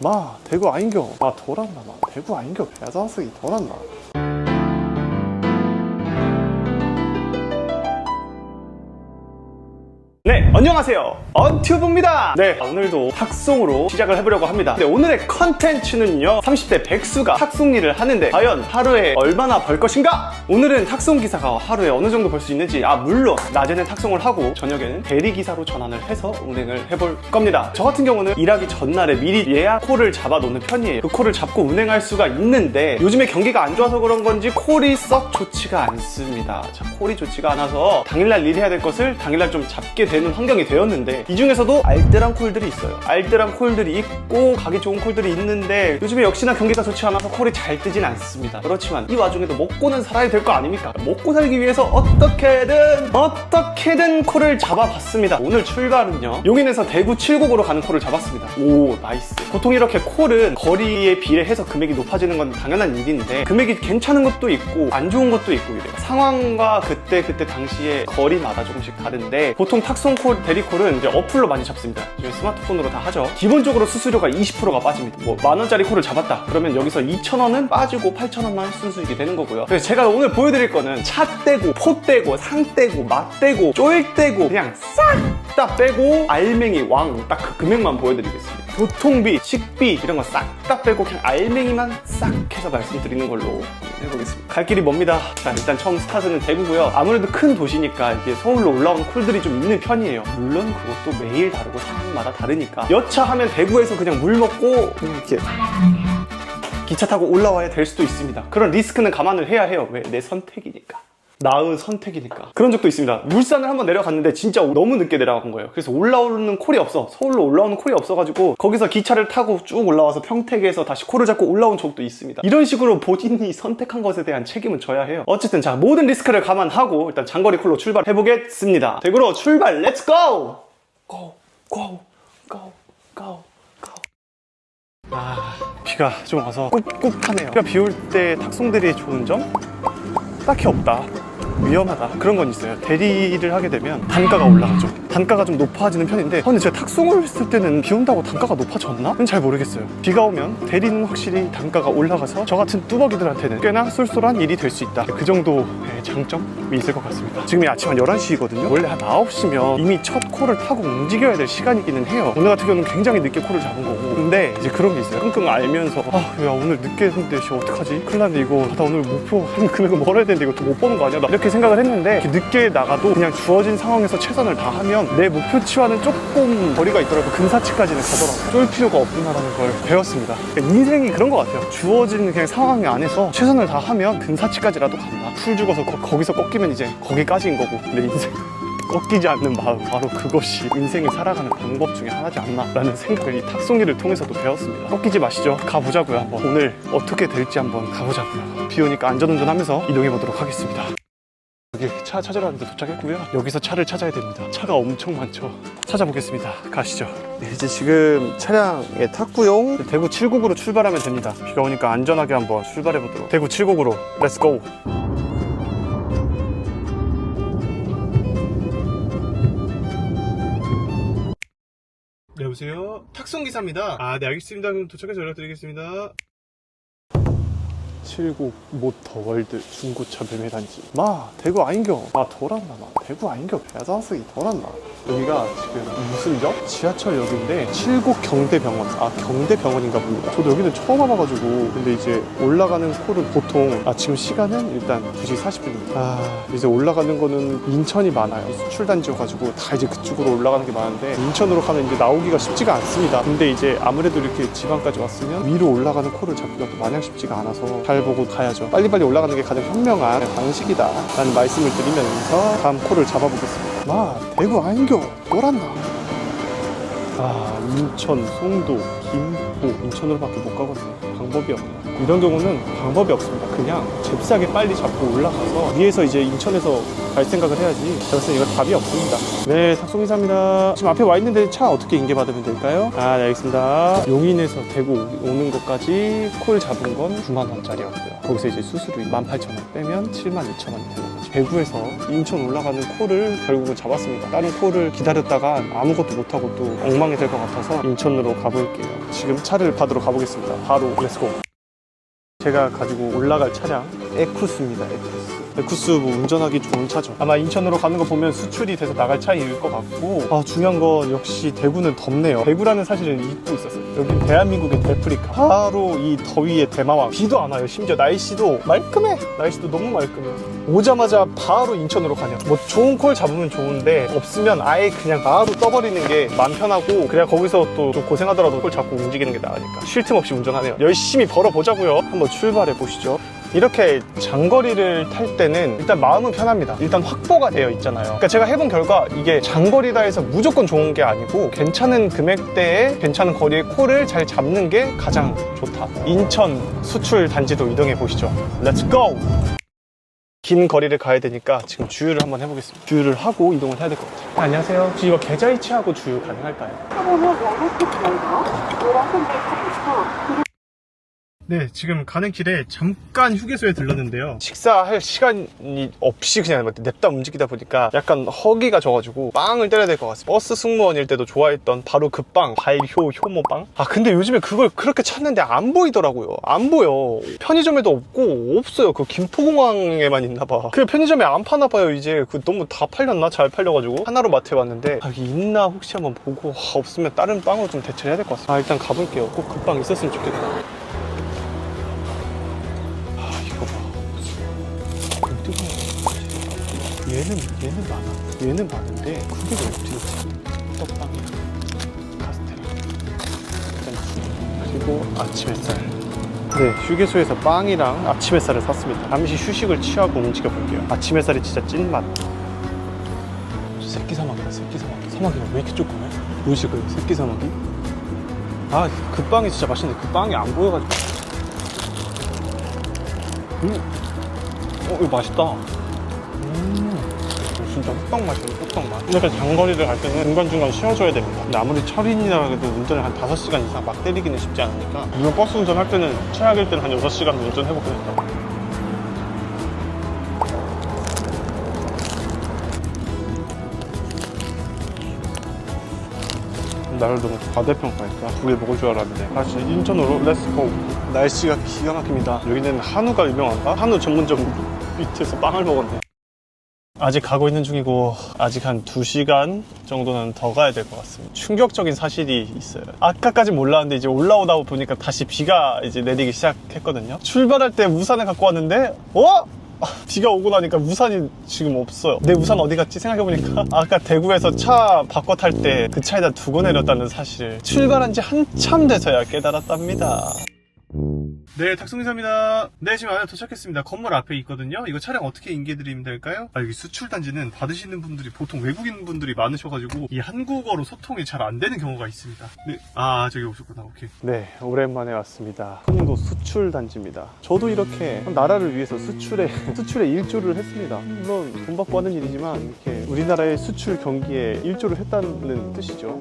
마 대구 아인겨 마 돌았나 마. 대구 아인겨 배자석이 돌았나 네, 안녕하세요. 언튜브입니다. 네, 오늘도 탁송으로 시작을 해보려고 합니다. 네, 오늘의 컨텐츠는요, 30대 백수가 탁송 일을 하는데, 과연 하루에 얼마나 벌 것인가? 오늘은 탁송 기사가 하루에 어느 정도 벌 수 있는지, 아, 물론, 낮에는 탁송을 하고, 저녁에는 대리 기사로 전환을 해서 운행을 해볼 겁니다. 저 같은 경우는 일하기 전날에 미리 예약 콜을 잡아 놓는 편이에요. 그 콜을 잡고 운행할 수가 있는데, 요즘에 경기가 안 좋아서 그런 건지, 콜이 썩 좋지가 않습니다. 자, 콜이 좋지가 않아서, 당일날 일해야 될 것을 당일날 좀 잡게 되는 환경이 되었는데 이 중에서도 알뜰한 콜들이 있어요. 알뜰한 콜들이 있고 가기 좋은 콜들이 있는데 요즘에 역시나 경기가 좋지 않아서 콜이 잘 뜨진 않습니다. 그렇지만 이 와중에도 먹고는 살아야 될 거 아닙니까? 먹고 살기 위해서 어떻게든 어떻게든 콜을 잡아봤습니다. 오늘 출발은요 용인에서 대구 칠곡으로 가는 콜을 잡았습니다. 오 나이스. 보통 이렇게 콜은 거리에 비례해서 금액이 높아지는 건 당연한 일인데 금액이 괜찮은 것도 있고 안 좋은 것도 있고 이래요. 상황과 그때 그때 당시에 거리마다 조금씩 다른데 보통 탁 송콜 대리콜은 이제 어플로 많이 잡습니다. 요즘 스마트폰으로 다 하죠. 기본적으로 수수료가 20%가 빠집니다. 뭐 만 원짜리 콜을 잡았다. 그러면 여기서 2천 원은 빠지고 8천 원만 순수익이 되는 거고요. 그래서 제가 오늘 보여드릴 거는 차 떼고 포 떼고 상 떼고 맛 떼고 쫄 떼고 그냥 싹 다 빼고 알맹이 왕 딱 그 금액만 보여드리겠습니다 교통비 식비 이런 거 싹 다 빼고 그냥 알맹이만 싹 해서 말씀드리는 걸로 해보겠습니다 갈 길이 멉니다 자 일단 처음 스타트는 대구고요 아무래도 큰 도시니까 이게 서울로 올라오는 콜들이 좀 있는 편이에요 물론 그것도 매일 다르고 상황마다 다르니까 여차하면 대구에서 그냥 물 먹고 이렇게 기차 타고 올라와야 될 수도 있습니다. 그런 리스크는 감안을 해야 해요. 왜? 내 선택이니까. 나은 선택이니까. 그런 적도 있습니다. 물산을 한번 내려갔는데 진짜 너무 늦게 내려간 거예요. 그래서 올라오는 콜이 없어. 서울로 올라오는 콜이 없어가지고 거기서 기차를 타고 쭉 올라와서 평택에서 다시 콜을 잡고 올라온 적도 있습니다. 이런 식으로 본인이 선택한 것에 대한 책임은 져야 해요. 어쨌든 자, 모든 리스크를 감안하고 일단 장거리 콜로 출발해 보겠습니다. 대구로 출발, 렛츠 고! 고, 고, 고, 고, 고. 아, 비가 좀 와서 꿉꿉하네요. 비가 비 올 때 탁송들이 좋은 점? 딱히 없다. 위험하다. 그런 건 있어요. 대리를 하게 되면 단가가 올라가죠. 단가가 좀 높아지는 편인데, 어, 근데 제가 탁송을 했을 때는 비 온다고 단가가 높아졌나? 는잘 모르겠어요. 비가 오면 대리는 확실히 단가가 올라가서 저 같은 뚜벅이들한테는 꽤나 쏠쏠한 일이 될 수 있다. 그 정도의 장점이 있을 것 같습니다. 지금이 아침 한 11시거든요. 원래 한 9시면 이미 첫 콜을 타고 움직여야 될 시간이기는 해요. 오늘 같은 경우는 굉장히 늦게 콜을 잡은 거고. 근데 이제 그런 게 있어요. 끙끙 알면서 아, 야, 오늘 늦게 씨, 어떡하지? 큰일 났네, 이거. 나 오늘 목표 한 금액을 벌어야 되는데 이거 못 버는 거 아니야? 나 이렇게 생각을 했는데 이렇게 늦게 나가도 그냥 주어진 상황에서 최선을 다하면 내 목표치와는 조금 거리가 있더라도 근사치까지는 가더라고요. 쫄 필요가 없구나라는 걸 배웠습니다. 그러니까 인생이 그런 것 같아요. 주어진 그냥 상황 안에서 최선을 다하면 근사치까지라도 간다. 풀 죽어서 거, 기서 꺾이면 이제 거기까지인 거고 내 인생. 꺾이지 않는 마음 바로 그것이 인생을 살아가는 방법 중에 하나지 않나라는 생각을 이 탁송이를 통해서도 배웠습니다 꺾이지 마시죠 가보자고요 한번 오늘 어떻게 될지 한번 가보자고요 비 오니까 안전운전하면서 이동해 보도록 하겠습니다 여기 차 찾으러 왔는데 도착했고요. 여기서 차를 찾아야 됩니다. 차가 엄청 많죠. 찾아보겠습니다. 가시죠. 네, 이제 지금 차량에 탔고요. 대구 칠곡으로 출발하면 됩니다. 비가 오니까 안전하게 한번 출발해 보도록. 대구 칠곡으로. 렛츠고 네, 여보세요? 탁송 기사입니다. 아, 네, 알겠습니다. 그럼 도착해서 연락드리겠습니다. 칠곡 모터 월드 중고차 매매 단지. 마, 대구 아인겨. 마, 돌았나, 마. 대구 아인겨 배자석이 돌았나. 여기가 지금 무슨 역? 지하철역인데, 칠곡 경대병원. 아, 경대병원인가 봅니다. 저도 여기는 처음 와봐가지고. 근데 이제 올라가는 콜은 보통, 아, 지금 시간은 일단 2시 40분입니다. 아, 이제 올라가는 거는 인천이 많아요. 수출단지여가지고 다 이제 그쪽으로 올라가는 게 많은데, 인천으로 가면 이제 나오기가 쉽지가 않습니다. 근데 이제 아무래도 이렇게 지방까지 왔으면 위로 올라가는 콜을 잡기가 또 마냥 쉽지가 않아서 잘 보고 가야죠. 빨리빨리 올라가는 게 가장 현명한 방식이다. 라는 말씀을 드리면서 다음 콜을 잡아보겠습니다. 마, 대구 아인겨. 또란다. 아, 인천, 송도, 김포, 인천으로밖에 못 가거든요. 방법이 없네요. 이런 경우는 방법이 없습니다. 그냥 잽싸게 빨리 잡고 올라가서 위에서 이제 인천에서 갈 생각을 해야지. 제가 봤을 때 이거 답이 없습니다. 네, 탁송이사입니다. 지금 앞에 와 있는데 차 어떻게 인계받으면 될까요? 아, 네, 알겠습니다. 용인에서 대구 오는 것까지 콜 잡은 건 9만 원짜리였고요. 거기서 이제 수수료 18,000원 빼면 7만 2천 원이 되는 거죠. 대구에서 인천 올라가는 콜을 결국은 잡았습니다. 다른 콜을 기다렸다가 아무것도 못하고 또 엉망이 될 것 같아서 인천으로 가볼게요. 지금 차를 받으러 가보겠습니다. 바로 렛츠고. 제가 가지고 올라갈 차량 에쿠스입니다. 에쿠스. 에쿠스 뭐 운전하기 좋은 차죠. 아마 인천으로 가는 거 보면 수출이 돼서 나갈 차일 것 같고 아 중요한 건 역시 대구는 덥네요. 대구라는 사실은 잊고 있었어요. 여기 대한민국의 데프리카. 바로 이 더위의 대마왕. 비도 안 와요. 심지어 날씨도 말끔해. 날씨도 너무 말끔해. 오자마자 바로 인천으로 가냐. 뭐 좋은 콜 잡으면 좋은데 없으면 아예 그냥 바로 떠버리는 게 마음 편하고 그래야 거기서 또 좀 고생하더라도 콜 잡고 움직이는 게 나으니까 쉴 틈 없이 운전하네요. 열심히 걸어보자고요. 한번 출발해 보시죠. 이렇게 장거리를 탈 때는 일단 마음은 편합니다. 일단 확보가 되어 있잖아요. 그러니까 제가 해본 결과 이게 장거리다 해서 무조건 좋은 게 아니고 괜찮은 금액대에 괜찮은 거리의 콜을 잘 잡는 게 가장 좋다. 인천 수출 단지도 이동해 보시죠. 렛츠 고! 긴 거리를 가야 되니까 지금 주유를 한번 해보겠습니다. 주유를 하고 이동을 해야 될 것 같아요. 네, 안녕하세요. 혹시 이거 계좌 이체하고 주유 가능할까요? 차량은 연료통입니다. 노란색의 차부터 네, 지금 가는 길에 잠깐 휴게소에 들렀는데요. 식사할 시간이 없이 그냥 막 냅다 움직이다 보니까 약간 허기가 져가지고 빵을 때려야 될 것 같습니다. 버스 승무원일 때도 좋아했던 바로 그 빵, 발효 효모빵. 아, 근데 요즘에 그걸 그렇게 찾는데 안 보이더라고요. 안 보여. 편의점에도 없고 없어요. 그 김포공항에만 있나 봐. 그 편의점에 안 파나 봐요, 이제. 그 너무 다 팔렸나? 잘 팔려가지고. 하나로 마트에 왔는데 아, 여기 있나 혹시 한번 보고 아, 없으면 다른 빵으로 좀 대체를 해야 될 것 같습니다. 아, 일단 가볼게요. 꼭 그 빵 있었으면 좋겠다. 얘는 얘는 많아. 얘는 많은데 그게 왜 떡빵이랑 카스테라 짠 그리고 아침 햇살. 네 휴게소에서 빵이랑 아침 햇살을 샀습니다. 잠시 휴식을 취하고 움직여 볼게요. 아침 햇살이 진짜 찐맛. 저 새끼 사막이다 새끼 사막. 사막이 왜 이렇게 조그매? 보이시고요 새끼 사막이? 아 그 빵이 진짜 맛있는데 그 빵이 안 보여가지고. 음. 어, 이거 맛있다. 음. 진짜 호떡 맛이네, 호떡 맛. 이렇게 장거리를 갈 때는 중간중간 쉬어줘야 됩니다. 근데 아무리 철인이라 해도 운전을 한 5시간 이상 막 때리기는 쉽지 않으니까. 물론 버스 운전할 때는 최악일 때는 한 6시간 운전해보겠다. 나를 너무 과대평가했다. 두개 먹을 줄 알았는데. 다시 인천으로 렛츠고. 날씨가 기가 막힙니다. 여기는 한우가 유명한가? 한우 전문점 밑에서 빵을 먹었네. 아직 가고 있는 중이고 아직 한 2시간 정도는 더 가야 될 것 같습니다. 충격적인 사실이 있어요. 아까까지 몰랐는데 이제 올라오다 보니까 다시 비가 이제 내리기 시작했거든요. 출발할 때 우산을 갖고 왔는데 어? 아, 비가 오고 나니까 우산이 지금 없어요. 내 우산 어디 갔지 생각해보니까 아까 대구에서 차 바꿔 탈 때 그 차에다 두고 내렸다는 사실을 출발한 지 한참 돼서야 깨달았답니다. 네, 탁송이사입니다. 네, 지금 안에 도착했습니다. 건물 앞에 있거든요. 이거 차량 어떻게 인계드리면 될까요? 아, 여기 수출단지는 받으시는 분들이 보통 외국인 분들이 많으셔가지고 이 한국어로 소통이 잘 안 되는 경우가 있습니다. 네, 아, 저기 오셨구나. 오케이. 네, 오랜만에 왔습니다. 송도 수출단지입니다. 저도 이렇게 나라를 위해서 수출에, 수출에 일조를 했습니다. 물론 돈 받고 하는 일이지만 이렇게 우리나라의 수출 경기에 일조를 했다는 뜻이죠.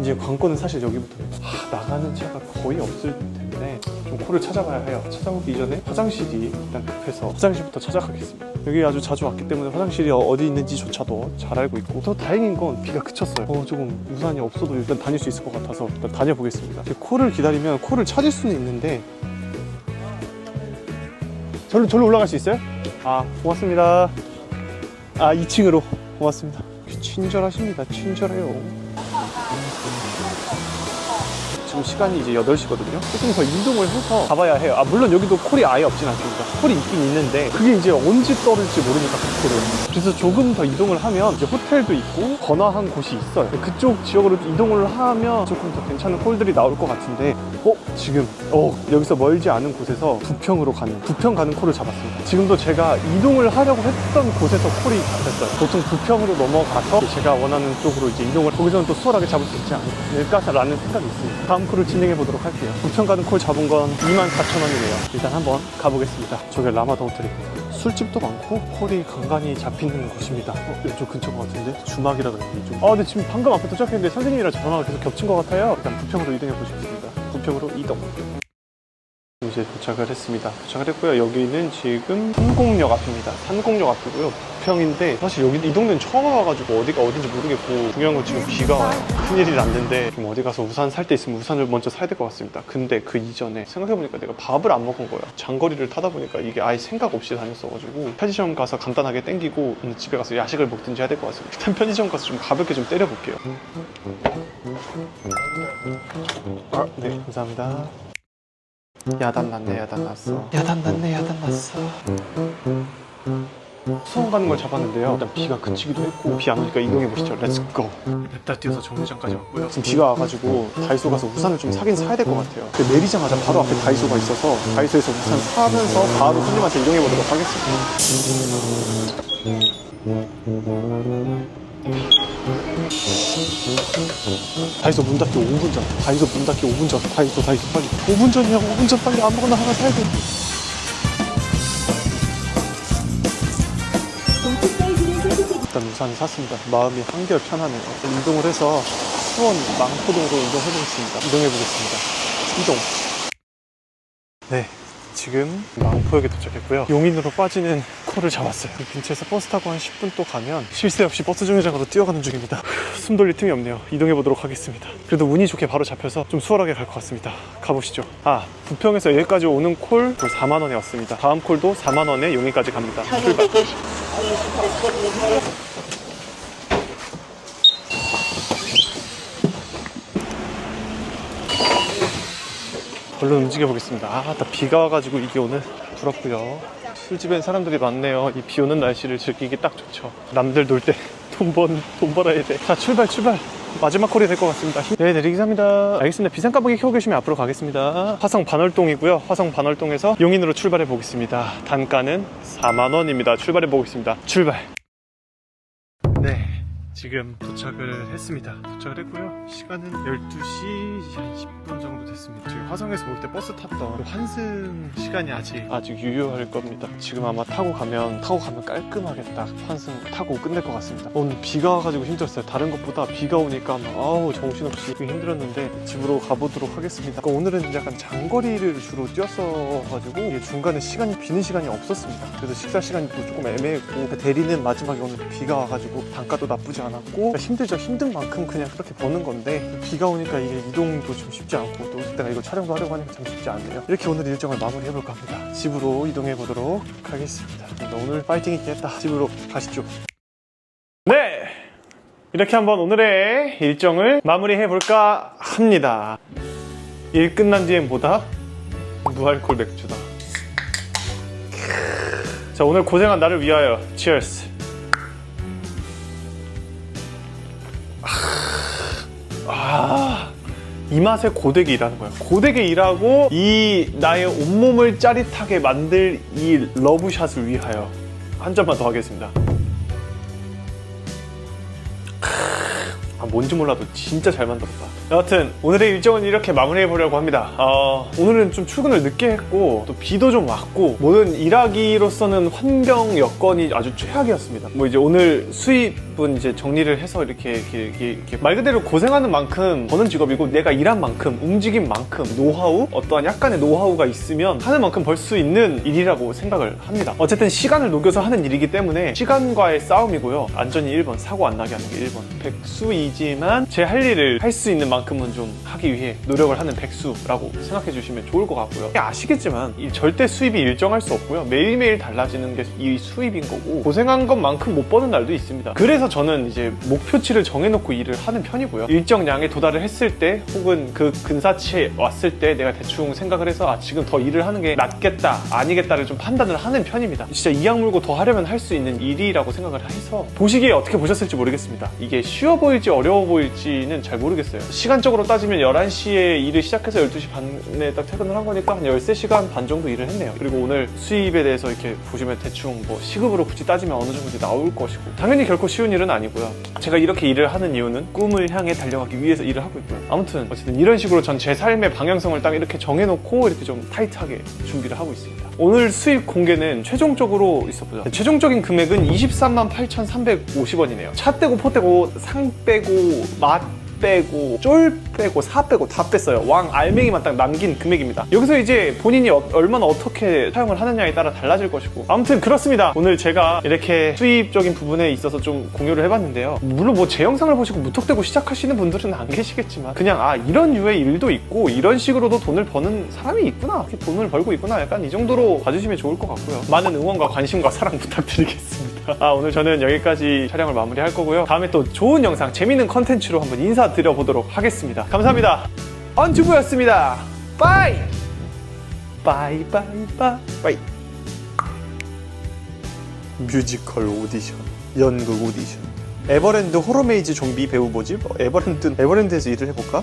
이제 관건은 사실 여기부터입니다. 하, 나가는 차가 거의 없을 텐데 좀 코를 찾아봐야 해요. 찾아보기 이전에 화장실이 일단 급해서 화장실부터 찾아가겠습니다. 여기 아주 자주 왔기 때문에 화장실이 어디 있는지조차도 잘 알고 있고 더 다행인 건 비가 그쳤어요. 어, 조금 우산이 없어도 일단 다닐 수 있을 것 같아서 일단 다녀보겠습니다. 코를 기다리면 코를 찾을 수는 있는데 절로 절로 올라갈 수 있어요? 아 고맙습니다. 아 2층으로 고맙습니다. 친절하십니다. 친절해요. 지금 시간이 이제 8시거든요. 조금 더 이동을 해서 가봐야 해요. 아, 물론 여기도 콜이 아예 없진 않습니다. 콜이 있긴 있는데, 그게 이제 언제 떨을지 모르니까, 그 콜은. 그래서 조금 더 이동을 하면, 이제 호텔도 있고, 번화한 곳이 있어요. 그쪽 지역으로 이동을 하면 조금 더 괜찮은 콜들이 나올 것 같은데, 어? 지금, 어, 여기서 멀지 않은 곳에서 부평으로 가는, 부평 가는 콜을 잡았습니다. 지금도 제가 이동을 하려고 했던 곳에서 콜이 잡혔어요. 보통 부평으로 넘어가서 제가 원하는 쪽으로 이제 이동을, 거기서는 또 수월하게 잡을 수 있지 않을까라는 생각이 있습니다. 다음 콜을 진행해 보도록 할게요. 부평 가는 콜 잡은 건 24,000원이네요. 일단 한번 가보겠습니다. 저게 라마동트리. 술집도 많고 콜이 간간히 잡히는 곳입니다. 어, 이쪽 근처 것 같은데 주막이라 그랬는데 이쪽. 아, 근데 지금 방금 앞에 도착했는데 선생님이랑 전화가 계속 겹친 것 같아요. 일단 부평으로 이동해 보시겠습니다. 부평으로 이동. 이제 도착을 했습니다. 도착을 했고요. 여기는 지금 산곡역 앞입니다. 산곡역 앞이고요. 부평인데 사실 여기 이 동네는 처음 와가지고 어디가 어딘지 모르겠고 중요한 건 지금 비가 와요. 큰일이 났는데 지금 어디 가서 우산 살 때 있으면 우산을 먼저 사야 될 것 같습니다. 근데 그 이전에 생각해보니까 내가 밥을 안 먹은 거야. 장거리를 타다 보니까 이게 아예 생각 없이 다녔어가지고 편의점 가서 간단하게 땡기고 오늘 집에 가서 야식을 먹든지 해야 될 것 같습니다. 일단 편의점 가서 좀 가볍게 좀 때려볼게요. 아, 네, 감사합니다. 야단 났네 야단 났어 야단 났네 야단 났어 수원 가는 걸 잡았는데요. 일단 비가 그치기도 했고. 비 안 오니까 이동해 보시죠. 렛츠고 냅다 뛰어서 정류장까지 왔고요. 지금 비가 와가지고 다이소 가서 우산을 좀 사긴 사야 될 것 같아요. 근데 내리자마자 바로 앞에 다이소가 있어서 다이소에서 우산 사면서 바로 손님한테 이동해 보도록 하겠습니다. 다이소 문 닫기 5분 전 다이소 문 닫기 5분 전 다이소 다이소 빨리. 5분 전이라고 5분 전 빨리 아무거나 하나 사야 돼 일단 우산을 샀습니다. 마음이 한결 편하네요. 이동을 해서 수원 망포동으로 이동해 보겠습니다. 이동해 보겠습니다. 이동. 네 지금 망포역에 도착했고요. 용인으로 빠지는 콜을 잡았어요. 이 근처에서 버스 타고 한 10분 또 가면 쉴 새 없이 버스 정류장으로 뛰어가는 중입니다. 숨 돌릴 틈이 없네요. 이동해 보도록 하겠습니다. 그래도 운이 좋게 바로 잡혀서 좀 수월하게 갈 것 같습니다. 가보시죠. 아 부평에서 여기까지 오는 콜 4만 원에 왔습니다. 다음 콜도 4만 원에 용인까지 갑니다. 출발 얼른 움직여 보겠습니다. 아, 나 비가 와가지고 이게 오늘 부럽고요. 술집엔 사람들이 많네요. 이 비 오는 날씨를 즐기기 딱 좋죠. 남들 놀 때 돈 번, 돈 벌어야 돼. 자, 출발, 출발. 마지막 콜이 될 것 같습니다. 네, 내리기사입니다. 알겠습니다. 비상까마귀 켜고 계시면 앞으로 가겠습니다. 화성 반월동이고요. 화성 반월동에서 용인으로 출발해 보겠습니다. 단가는 4만원입니다. 출발해 보겠습니다. 출발. 네. 지금 도착을 했습니다. 도착을 했고요. 시간은 12시 한 10분 정도 됐습니다. 지금 화성에서 올 때 버스 탔던 그 환승 시간이 아직 아직 유효할 겁니다. 지금 아마 타고 가면 타고 가면 깔끔하게 딱 환승 타고 끝낼 것 같습니다. 오늘 비가 와가지고 힘들었어요. 다른 것보다 비가 오니까 막 아우 정신없이 힘들었는데 집으로 가보도록 하겠습니다. 그러니까 오늘은 약간 장거리를 주로 뛰었어가지고 중간에 시간이 비는 시간이 없었습니다. 그래서 식사 시간이 또 조금 애매했고 대리는 마지막에 오늘 비가 와가지고 단가도 나쁘지 않 았고 그러니까 힘들죠. 힘든 만큼 그냥 그렇게 버는 건데 비가 오니까 이게 이동도 좀 쉽지 않고 또 내가 이거 촬영도 하려고 하니까 참 쉽지 않네요. 이렇게 오늘 일정을 마무리해볼까 합니다. 집으로 이동해 보도록 하겠습니다. 근데 오늘 파이팅 있게 했다. 집으로 가시죠. 네. 이렇게 한번 오늘의 일정을 마무리해 볼까 합니다. 일 끝난 뒤엔 뭐다? 무알콜 맥주다. 자, 오늘 고생한 나를 위하여. 치얼스. 이 맛에 고되게 일하는 거야. 고되게 일하고 이 나의 온몸을 짜릿하게 만들 이 러브샷을 위하여 한 잔만 더 하겠습니다. 아, 뭔지 몰라도 진짜 잘 만들었다. 여하튼 오늘의 일정은 이렇게 마무리해 보려고 합니다. 어, 오늘은 좀 출근을 늦게 했고 또 비도 좀 왔고 모든 일하기로서는 환경 여건이 아주 최악이었습니다. 뭐 이제 오늘 수입은 이제 정리를 해서 이렇게, 이렇게, 이렇게, 이렇게 말 그대로 고생하는 만큼 버는 직업이고 내가 일한 만큼 움직인 만큼 노하우 어떠한 약간의 노하우가 있으면 하는 만큼 벌 수 있는 일이라고 생각을 합니다. 어쨌든 시간을 녹여서 하는 일이기 때문에 시간과의 싸움이고요. 안전이 1번, 사고 안 나게 하는 게 1번. 백수이지만 제 할 일을 할 수 있는 만큼 은 좀 하기 위해 노력을 하는 백수라고 생각해 주시면 좋을 것 같고요. 아시겠지만 이 절대 수입이 일정할 수 없고요. 매일매일 달라지는 게 이 수입인 거고 고생한 것만큼 못 버는 날도 있습니다. 그래서 저는 이제 목표치를 정해놓고 일을 하는 편이고요. 일정량에 도달을 했을 때 혹은 그 근사치에 왔을 때 내가 대충 생각을 해서 아 지금 더 일을 하는 게 낫겠다 아니겠다를 좀 판단을 하는 편입니다. 진짜 이악 물고 더 하려면 할 수 있는 일이라고 생각을 해서 보시기에 어떻게 보셨을지 모르겠습니다. 이게 쉬워 보일지 어려워 보일지는 잘 모르겠어요. 시간적으로 따지면 11시에 일을 시작해서 12시 반에 딱 퇴근을 한 거니까 한 13시간 반 정도 일을 했네요. 그리고 오늘 수입에 대해서 이렇게 보시면 대충 뭐 시급으로 굳이 따지면 어느 정도 나올 것이고 당연히 결코 쉬운 일은 아니고요. 제가 이렇게 일을 하는 이유는 꿈을 향해 달려가기 위해서 일을 하고 있고요. 아무튼 어쨌든 이런 식으로 전 제 삶의 방향성을 딱 이렇게 정해놓고 이렇게 좀 타이트하게 준비를 하고 있습니다. 오늘 수입 공개는 최종적으로 있어보자. 최종적인 금액은 23만 8,350원이네요. 차 떼고 포 떼고 상 빼고 맛 빼고 쫄 빼고 사 빼고 다 뺐어요. 왕 알맹이만 딱 남긴 금액입니다. 여기서 이제 본인이 어- 얼마나 어떻게 사용을 하느냐에 따라 달라질 것이고 아무튼 그렇습니다. 오늘 제가 이렇게 수입적인 부분에 있어서 좀 공유를 해봤는데요. 물론 뭐 제 영상을 보시고 무턱대고 시작하시는 분들은 안 계시겠지만 그냥 아 이런 류의 일도 있고 이런 식으로도 돈을 버는 사람이 있구나 돈을 벌고 있구나 약간 이 정도로 봐주시면 좋을 것 같고요. 많은 응원과 관심과 사랑 부탁드리겠습니다. 아 오늘 저는 여기까지 촬영을 마무리할 거고요. 다음에 또 좋은 영상 재밌는 컨텐츠로 한번 인사드려 보도록 하겠습니다. 감사합니다. 언튜브였습니다. 빠이 빠이 빠이 빠이 빠이 뮤지컬 오디션 연극 오디션 에버랜드 호러메이즈 좀비 배우 모집 어, 에버랜드 에버랜드에서 일을 해볼까?